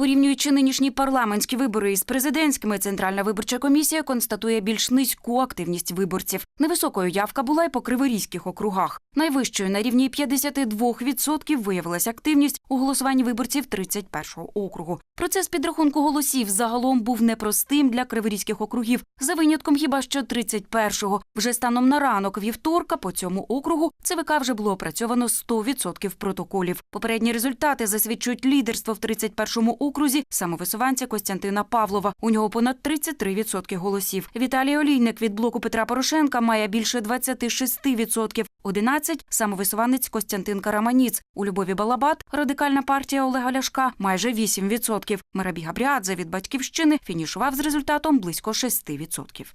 Порівнюючи нинішні парламентські вибори із президентськими, Центральна виборча комісія констатує більш низьку активність виборців. Невисокою явка була й по криворізьких округах. Найвищою на рівні 52% виявилась активність у голосуванні виборців 31-го округу. Процес підрахунку голосів загалом був непростим для криворізьких округів, за винятком хіба що 31-го. Вже станом на ранок вівторка по цьому округу ЦВК вже було опрацьовано 100% протоколів. Попередні результати засвідчують лідерство в 31-му окрузі самовисуванця Костянтина Павлова. У нього понад 33% голосів. Віталій Олійник від блоку Петра Порошенка має більше 26%. 11 – самовисуванець Костянтин Караманіц. У Любові Балабат радикальна партія Олега Ляшка майже 8%. Мирабі Габріадзе від батьківщини фінішував з результатом близько 6%.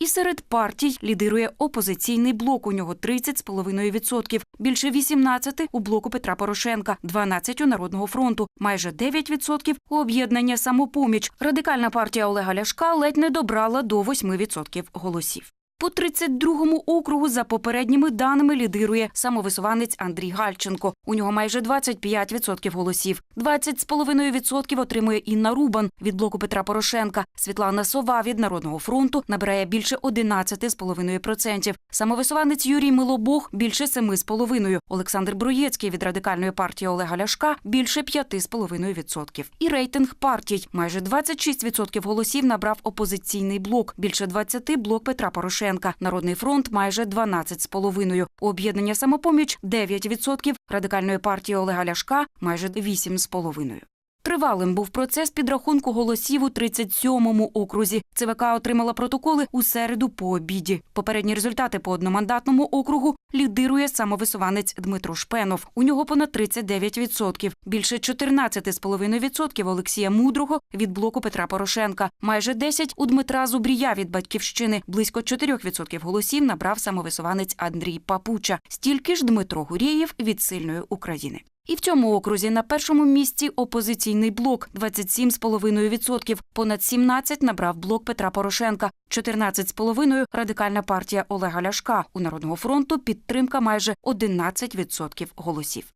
І серед партій лідирує опозиційний блок. У нього 30,5%. Більше 18 у блоку Петра Порошенка, 12 у Народного фронту, майже 9% у об'єднання самопоміч. Радикальна партія Олега Ляшка ледь не добрала до 8% голосів. По 32-му округу за попередніми даними лідирує самовисуванець Андрій Гальченко. У нього майже 25% голосів. 20,5% отримує Інна Рубан від блоку Петра Порошенка. Світлана Сова від Народного фронту набирає більше 11,5%. Самовисуванець Юрій Милобог більше 7,5%. Олександр Броєцький від радикальної партії Олега Ляшка більше 5,5%. І рейтинг партій майже 26% голосів набрав опозиційний блок. Більше 20 – блок Петра Порошенка. Народний фронт майже 12,5%. У об'єднання самопоміч 9%. Радикальної партії Олега Ляшка майже 8,5%. Тривалим був процес підрахунку голосів у 37-му окрузі. ЦВК отримала протоколи у середу по обіді. Попередні результати по одномандатному округу лідирує самовисуванець Дмитро Шпенов. У нього понад 39%. Більше 14,5% Олексія Мудрого від блоку Петра Порошенка. Майже 10% у Дмитра Зубрія від батьківщини. Близько 4% голосів набрав самовисуванець Андрій Папуча. Стільки ж Дмитро Гурєєв від сильної України. І в цьому окрузі на першому місці опозиційний блок 27,5%. Понад 17 набрав блок Петра Порошенка, 14,5 – радикальна партія Олега Ляшка. У Народного фронту підтримка майже 11% голосів.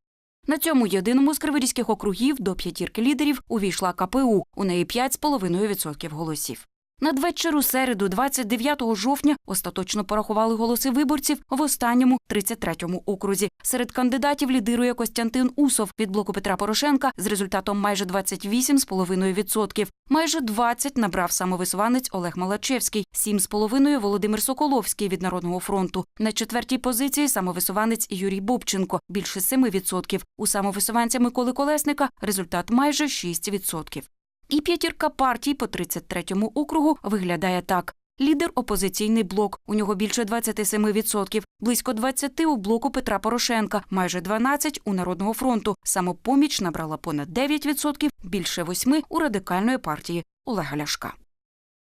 На цьому єдиному з криворізьких округів до п'ятірки лідерів увійшла КПУ. У неї 5,5% голосів. Надвечір у середу, 29 жовтня, остаточно порахували голоси виборців в останньому 33-му окрузі. Серед кандидатів лідирує Костянтин Усов від блоку Петра Порошенка з результатом майже 28,5%. Майже 20 набрав самовисуванець Олег Малачевський, 7,5 – Володимир Соколовський від Народного фронту. На четвертій позиції самовисуванець Юрій Бобченко – більше 7%. У самовисуванця Миколи Колесника результат майже 6%. І п'ятірка партій по 33-му округу виглядає так. Лідер – опозиційний блок. У нього більше 27%. Близько 20 у блоку Петра Порошенка, майже 12 у Народного фронту. Самопоміч набрала понад 9%, більше 8 у радикальної партії Олега Ляшка.